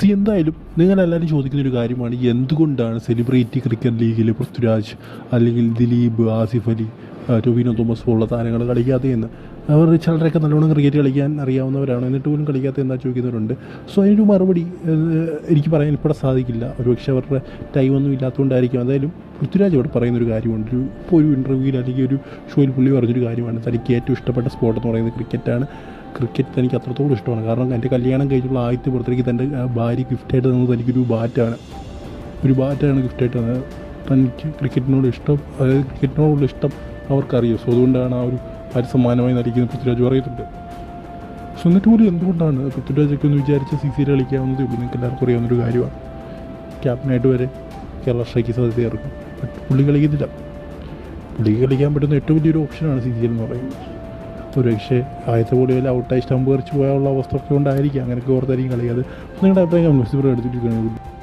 C എന്തായാലും നിങ്ങളെല്ലാവരും ചോദിക്കുന്ന ഒരു കാര്യമാണ്. എന്തുകൊണ്ടാണ് സെലിബ്രിറ്റി ക്രിക്കറ്റ് ലീഗിൽ പൃഥ്വിരാജ് അല്ലെങ്കിൽ ദിലീപ് ആസിഫ് അലി ടൊവിനോ തോമസ് പോലുള്ള താരങ്ങൾ കളിക്കാതെ എന്ന്. അവർ ചിലരൊക്കെ നല്ലോണം ക്രിക്കറ്റ് കളിക്കാൻ അറിയാവുന്നവരാണ്. എന്നിട്ട് പോലും കളിക്കാത്ത എന്താ ചോദിക്കുന്നവരുണ്ട്. സോ അതിനൊരു മറുപടി എനിക്ക് പറയാൻ ഇപ്പോൾ സാധിക്കില്ല. ഒരുപക്ഷെ അവരുടെ ടൈമൊന്നും ഇല്ലാത്തതുകൊണ്ടായിരിക്കും. എന്തായാലും പൃഥ്വിരാജ് ഇവിടെ പറയുന്നൊരു കാര്യമുണ്ട്. ഒരു ഇപ്പോൾ ഒരു ഇന്റർവ്യൂവിൽ അല്ലെങ്കിൽ ഒരു ഷോയിൽ പുള്ളി പറഞ്ഞൊരു കാര്യമാണ്. തനിക്ക് ഏറ്റവും ഇഷ്ടപ്പെട്ട സ്പോർട്ട് എന്ന് പറയുന്നത് ക്രിക്കറ്റാണ് ക്രിക്കറ്റ് എനിക്ക് അത്രത്തോളം ഇഷ്ടമാണ്. കാരണം എന്റെ കല്യാണം കഴിഞ്ഞുള്ള ആദ്യത്തെ പുറത്തേക്ക് തന്റെ ഭാര്യ ഗിഫ്റ്റായിട്ട് തന്നത് എനിക്കൊരു ബാറ്റാണ് ഒരു ബാറ്റാണ് ഗിഫ്റ്റായിട്ട് തന്നത്. തനിക്ക് ക്രിക്കറ്റിനോട് ഇഷ്ടം അതായത് ക്രിക്കറ്റിനോടുള്ള ഇഷ്ടം അവർക്കറിയും. സോ അതുകൊണ്ടാണ് ആ ഒരു പരിസമാനമായി നടിക്കുന്നത് പൃഥ്വിരാജ് പറയുന്നുണ്ട് സോ എന്നിട്ട് പോലും എന്തുകൊണ്ടാണ് പൃഥ്വിരാജൊക്കെ ഒന്ന് വിചാരിച്ച് സി സിയിൽ കളിക്കാവുന്നതേ ഉള്ളൂ? നിങ്ങൾക്ക് എല്ലാവർക്കും അറിയാവുന്നൊരു കാര്യമാണ്. ക്യാപ്റ്റനായിട്ട് വരെ കേരള സ്ട്രൈക്ക് ഇറക്കും ബട്ട് പുള്ളി കളിക്കുന്നില്ല. പുള്ളിക്ക് കളിക്കാൻ പറ്റുന്ന ഏറ്റവും വലിയൊരു ഓപ്ഷനാണ് സി സി എന്ന് പറയുന്നത്. ഒരു പക്ഷേ ആദ്യത്തെ പോലെ വല്ല ഔട്ടായി സ്റ്റമ്പ് കറിച്ച് പോയാലുള്ള അവസ്ഥ ഒക്കെ കൊണ്ടായിരിക്കും. അങ്ങനെയൊക്കെ ഓർത്തായിരിക്കും കളിക്കാതെ നിങ്ങളുടെ അഭിപ്രായം കമ്മ്യൂണിസ്റ്റ് എടുത്തിട്ട്